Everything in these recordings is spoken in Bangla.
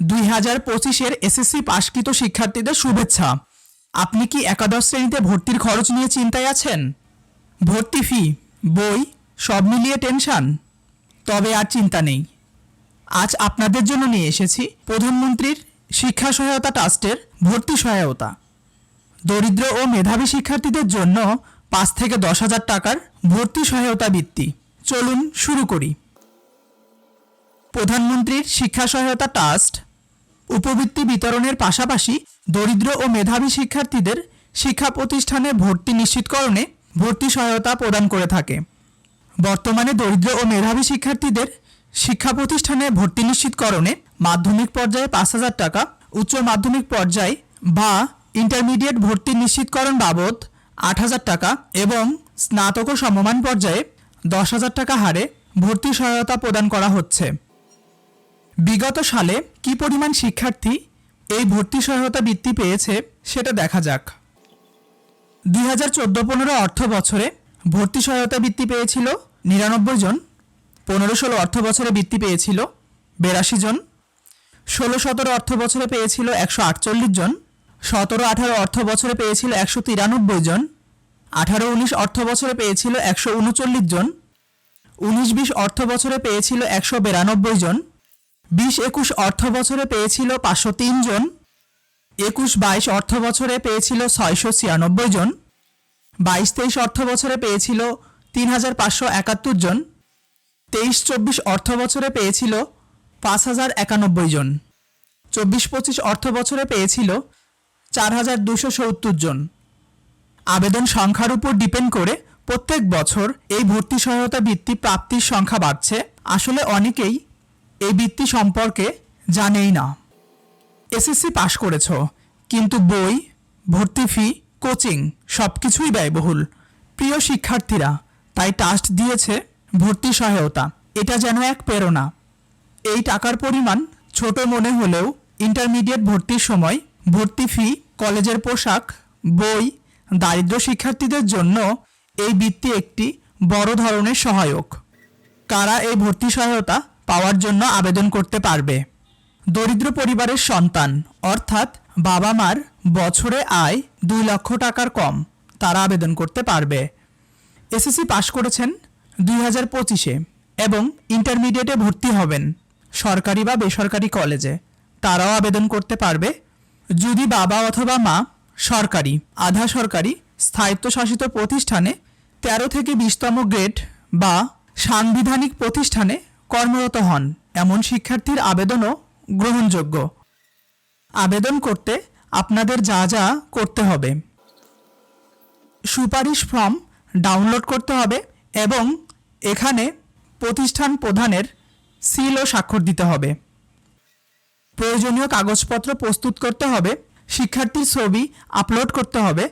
দুই হাজার পঁচিশের এসএসসি পাশকৃত শিক্ষার্থীদের শুভেচ্ছা। আপনি কি একাদশ শ্রেণীতে ভর্তির খরচ নিয়ে চিন্তায় আছেন? ভর্তি ফি, বই, সব মিলিয়ে টেনশন। তবে আর চিন্তা নেই। আজ আপনাদের জন্য নিয়ে এসেছি প্রধানমন্ত্রীর শিক্ষা সহায়তা ট্রাস্টের ভর্তি সহায়তা। দরিদ্র ও মেধাবী শিক্ষার্থীদের জন্য পাঁচ থেকে দশ হাজার টাকার ভর্তি সহায়তা বৃত্তি। চলুন শুরু করি। প্রধানমন্ত্রীর শিক্ষা সহায়তা ট্রাস্ট, উপবৃত্তি বিতরণের পাশাপাশি দরিদ্র ও মেধাবী শিক্ষার্থীদের শিক্ষা প্রতিষ্ঠানে ভর্তি নিশ্চিতকরণে ভর্তি সহায়তা প্রদান করে থাকে। বর্তমানে দরিদ্র ও মেধাবী শিক্ষার্থীদের শিক্ষা প্রতিষ্ঠানে ভর্তি নিশ্চিতকরণে মাধ্যমিক পর্যায়ে পাঁচ হাজার টাকা, উচ্চ মাধ্যমিক পর্যায়ে বা ইন্টারমিডিয়েট ভর্তি নিশ্চিতকরণ বাবদ আট হাজার টাকা এবং স্নাতক সমমান পর্যায়ে দশ হাজার টাকা হারে ভর্তি সহায়তা প্রদান করা হচ্ছে। বিগত সালে কি পরিমাণ শিক্ষার্থী এই ভর্তি সহায়তা বৃত্তি পেয়েছে সেটা দেখা যাক। দুই হাজার চোদ্দ পনেরো অর্থ বছরে ভর্তি সহায়তা বৃত্তি পেয়েছিল নিরানব্বই জন, পনেরো ষোলো অর্থ বছরে বৃত্তি পেয়েছিল বেরাশি জন, ষোলো সতেরো অর্থ বছরে পেয়েছিল একশো আটচল্লিশ জন, সতেরো আঠারো অর্থ বছরে পেয়েছিল একশো তিরানব্বই জন, আঠারো উনিশ অর্থ বছরে পেয়েছিল একশো উনচল্লিশ জন, উনিশ বিশ অর্থ বছরে পেয়েছিল একশো বিরানব্বই জন বিশ একুশ অর্থ বছরে পেয়েছিল পাঁচশো তিন জন একুশ বাইশ অর্থ বছরে পেয়েছিল ছয়শো ছিয়ানব্বই জন বাইশ তেইশ অর্থ বছরে পেয়েছিল তিন হাজার পাঁচশো একাত্তর জন তেইশ চব্বিশ অর্থ বছরে পেয়েছিল পাঁচ হাজার একানব্বই জন চব্বিশ পঁচিশ অর্থ বছরে পেয়েছিল চার হাজার দুশো সত্তর জন। আবেদন সংখ্যার উপর ডিপেন্ড করে প্রত্যেক বছর এই ভর্তি সহায়তা বৃত্তি প্রাপ্তির সংখ্যা বাড়ছে। আসলে অনেকেই এই বৃত্তি সম্পর্কে জানেই না। এসএসসি পাশ করেছ, কিন্তু বই, ভর্তি ফি, কোচিং সব কিছুই ব্যয়বহুল। প্রিয় শিক্ষার্থীরা, তাই টাস্ট দিয়েছে ভর্তি সহায়তা। এটা যেন এক প্রেরণা। এই টাকার পরিমাণ ছোট মনে হলেও ইন্টারমিডিয়েট ভর্তির সময় ভর্তি ফি, কলেজের পোশাক, বই, দারিদ্র শিক্ষার্থীদের জন্য এই বৃত্তি একটি বড় ধরনের সহায়ক। কারা এই ভর্তি সহায়তা পাওয়ার জন্য আবেদন করতে পারবে। দরিদ্র পরিবারের সন্তান, অর্থাৎ বাবা মার বছরে আয় দুই লক্ষ টাকার কম, তারা আবেদন করতে পারবে। এসএসসি পাশ করেছেন দুই হাজার পঁচিশে এবং ইন্টারমিডিয়েটে ভর্তি হবেন, সরকারি বা বেসরকারি কলেজে। তারাও আবেদন করতে পারবে, যদি বাবা অথবা মা সরকারি, আধা সরকারি, স্থায়িত্বশাসিত প্রতিষ্ঠানে তেরো থেকে বিশতম গ্রেড বা সাংবিধানিক প্রতিষ্ঠানে কর্মরত হন। এমন শিক্ষার্থীর আবেদনও গ্রহণযোগ্য। আবেদন করতে আপনাদের যা যা করতে হবে। সুপারিশ ফর্ম ডাউনলোড করতে হবে এবং এখানে প্রতিষ্ঠান প্রধানের সিল ও স্বাক্ষর দিতে হবে। প্রয়োজনীয় কাগজপত্র প্রস্তুত করতে হবে, শিক্ষার্থীর ছবি আপলোড করতে হবে,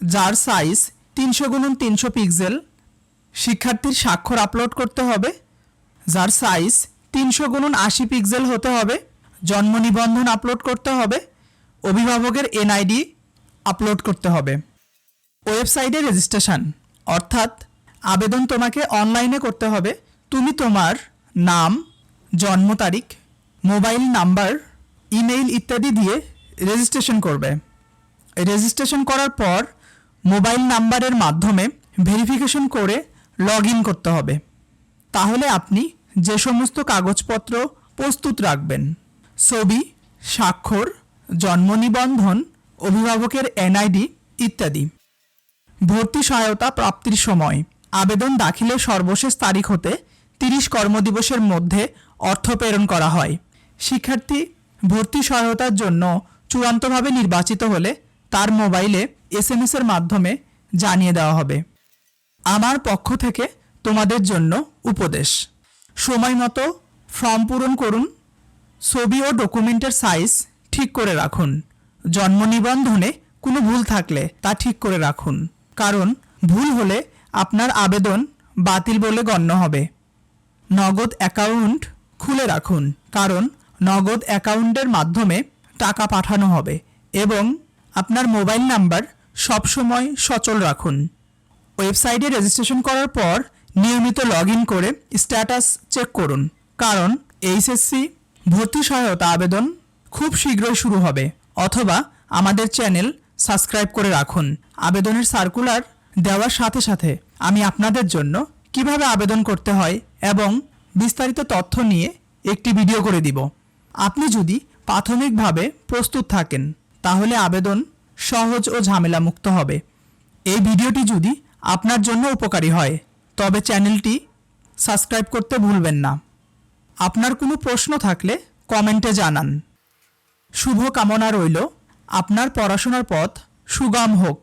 যার সাইজ তিনশো গুণন তিনশো পিক্সেল শিক্ষার্থীর স্বাক্ষর আপলোড করতে হবে যার সাইজ তিনশো গুণন আশি পিক্সেল হতে হবে। জন্ম নিবন্ধন আপলোড করতে হবে। অভিভাবকের এনআইডি আপলোড করতে হবে। ওয়েবসাইটে রেজিস্ট্রেশন অর্থাৎ আবেদন তোমাকে অনলাইনে করতে হবে। তুমি তোমার নাম, জন্ম তারিখ মোবাইল নাম্বার ইমেইল ইত্যাদি দিয়ে রেজিস্ট্রেশন করবে। রেজিস্ট্রেশন করার পর মোবাইল নাম্বারের মাধ্যমে ভেরিফিকেশন করে লগ ইন করতে হবে। তাহলে আপনি যে সমস্ত কাগজপত্র প্রস্তুত রাখবেন। ছবি, স্বাক্ষর, জন্ম নিবন্ধন, অভিভাবকের এনআইডি ইত্যাদি। ভর্তি সহায়তা প্রাপ্তির সময়। আবেদন দাখিলের সর্বশেষ তারিখ হতে তিরিশ কর্মদিবসের মধ্যে অর্থ প্রেরণ করা হয়। শিক্ষার্থী ভর্তি সহায়তার জন্য চূড়ান্তভাবে নির্বাচিত হলে তার মোবাইলে এস এম এর মাধ্যমে জানিয়ে দেওয়া হবে। আমার পক্ষ থেকে তোমাদের জন্য উপদেশ। সময় মতো ফর্ম পূরণ করুন, ছবি ও ডকুমেন্টের সাইজ ঠিক করে রাখুন, জন্ম নিবন্ধনে কোনো ভুল থাকলে তা ঠিক করে রাখুন, কারণ ভুল হলে আপনার আবেদন বাতিল বলে গণ্য হবে। নগদ অ্যাকাউন্ট খুলে রাখুন, কারণ নগদ অ্যাকাউন্টের মাধ্যমে টাকা পাঠানো হবে এবং আপনার মোবাইল নাম্বার সবসময় সচল রাখুন। ওয়েবসাইটে রেজিস্ট্রেশন করার পর নিয়মিত লগ করে স্ট্যাটাস চেক করুন। কারণ এইচএসসি ভর্তি সহায়তা আবেদন খুব শীঘ্রই শুরু হবে। অথবা আমাদের চ্যানেল সাবস্ক্রাইব করে রাখুন। আবেদনের সার্কুলার দেওয়ার সাথে সাথে আমি আপনাদের জন্য কীভাবে আবেদন করতে হয় এবং বিস্তারিত তথ্য নিয়ে একটি ভিডিও করে দিব। আপনি যদি প্রাথমিকভাবে প্রস্তুত থাকেন, তাহলে আবেদন সহজ ও ঝামেলামুক্ত হবে। এই ভিডিওটি যদি আপনার জন্য উপকারী হয় তবে চ্যানেলটি সাবস্ক্রাইব করতে ভুলবেন না। আপনার কোনো প্রশ্ন থাকলে কমেন্টে জানান। শুভ কামনা রইল। আপনার পড়াশোনার পথ সুগম হোক।